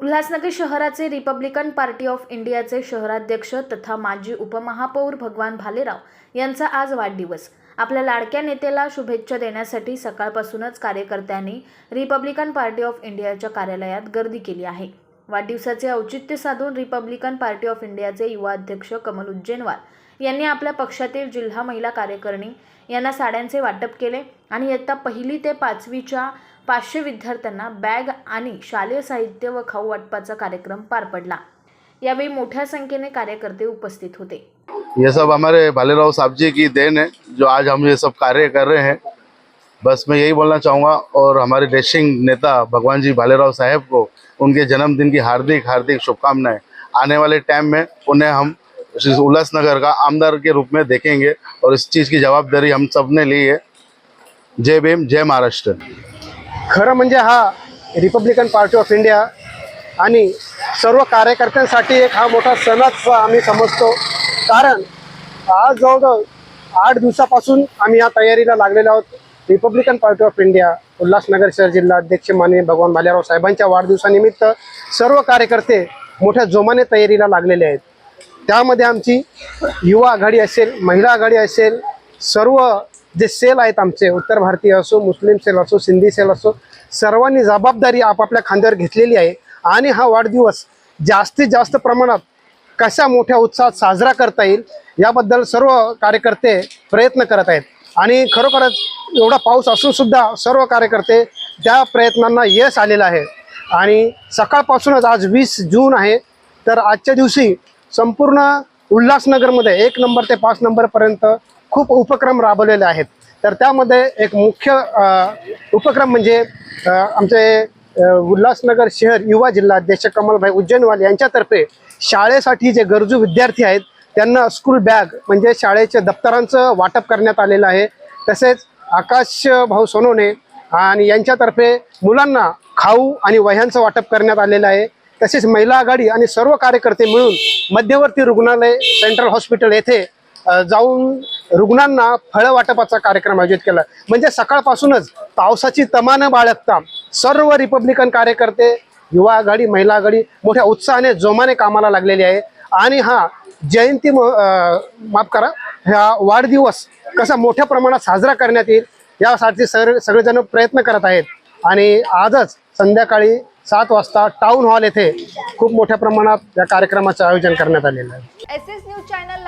उल्हासनगर शहराचे Republican party of इंडियाचे शहराध्यक्ष तथा माजी उपमहापौर भगवान भालेराव यांचा आज वाढदिवस. आपल्या लाडक्या नेत्याला शुभेच्छा देण्यासाठी सकाळपासूनच कार्यकर्त्यांनी रिपब्लिकन पार्टी ऑफ इंडियाच्या कार्यालयात गर्दी केली आहे. वाढदिवसाचे औचित्य साधून रिपब्लिकन पार्टी ऑफ इंडियाचे युवा अध्यक्ष कमल उज्जैनवार यांनी आपल्या पक्षातील जिल्हा महिला कार्यकारिणी यांना साड्यांचे वाटप केले आणि इयत्ता पहिली ते पाचवीच्या पाचशे विद्यार्थ्यांना बॅग आणि शालेय साहित्य व खाऊ वाटपाचा कार्यक्रम पार पडला. यावेळी मोठ्या संख्येने कार्यकर्ते उपस्थित होते. ये सब हमारे भालेराव साहब जी की देन है जो आज हम ये सब कार्य कर रहे हैं। बस मैं यही बोलना चाहूँगा और हमारे डैशिंग नेता भगवान जी भालेराव साहब को उनके जन्मदिन की हार्दिक हार्दिक शुभकामनाएं। आने वाले टाइम में उन्हें हम श्री उल्लासनगर का आमदार के रूप में देखेंगे और इस चीज़ की जवाबदारी हम सब ने ली है। जय भीम जय महाराष्ट्र। खरं म्हणजे हा रिपब्लिकन पार्टी ऑफ इंडिया आणि सर्व कार्यकर्त्यांसाठी एक हा मोठा सणच आम्ही समजतो. कारण आज जवळजवळ आठ दिवसापासून आम्ही या तयारीला लागलेलो आहोत. Republican party of India Ulhasnagar शहर जिल्हा अध्यक्ष माननीय भगवान भालेराव साहेबांच्या वाढदिवसानिमित्त सर्व कार्यकर्ते मोठ्या जोमाने तयारीला लागलेले आहेत. त्यामध्ये आमची युवा आघाडी असेल महिला आघाडी असेल सर्व जे सेल आहेत आमचे उत्तर भारतीय असो मुस्लिम सेल असो सिंधी सेल असो सर्वांनी जबाबदारी आपापल्या खांद्यावर घेतलेली आहे. आणि हा वाढदिवस जास्तीत जास्त प्रमाणात कशा मोठ्या उत्साहात साजरा करता येईल याबद्दल सर्व कार्यकर्ते प्रयत्न करत आहेत. आणि खरोखरच एवढा पाऊस असूनसुद्धा सर्व कार्यकर्ते त्या प्रयत्नांना यश आलेलं आहे. आणि सकाळपासूनच आज वीस जून आहे तर आजच्या दिवशी संपूर्ण उल्हासनगरमध्ये एक नंबर ते पाच नंबरपर्यंत खूप उपक्रम राबवलेले आहेत. तर त्यामध्ये एक मुख्य उपक्रम म्हणजे आमचे उल्हासनगर शहर युवा जिल्हा अध्यक्ष कमलभाई उज्जैनवाल यांच्यातर्फे शाळेसाठी जे गरजू विद्यार्थी आहेत त्यांना स्कूल बॅग म्हणजे शाळेच्या दप्तरांचं वाटप करण्यात आलेलं आहे. तसेच आकाश भाऊ सोनवणे आणि यांच्यातर्फे मुलांना खाऊ आणि वह्यांचं वाटप करण्यात आलेलं आहे. तसेच महिला आघाडी आणि सर्व कार्यकर्ते मिळून मध्यवर्ती रुग्णालय सेंट्रल हॉस्पिटल येथे जाऊन रुग्णांना फळं वाटपाचा कार्यक्रम आयोजित केला. म्हणजे सकाळपासूनच पावसाची तमानं बाळगता सर्व रिपब्लिकन कार्यकर्ते युवा आघाडी महिला आघाडी मोठ्या उत्साहाने जोमाने कामाला लागलेली आहे. आणि हा जयंती म- माफ करा हा वाढदिवस कसा मोठ्या प्रमाणात साजरा करण्यात येईल यासाठी सर सगळेजण प्रयत्न करत आहेत. आणि आजच संध्याकाळी सात वाजता टाउन हॉल येथे खूप मोठ्या प्रमाणात या कार्यक्रमाचं आयोजन करण्यात आलेलं आहे एस एस न्यूज चॅनलला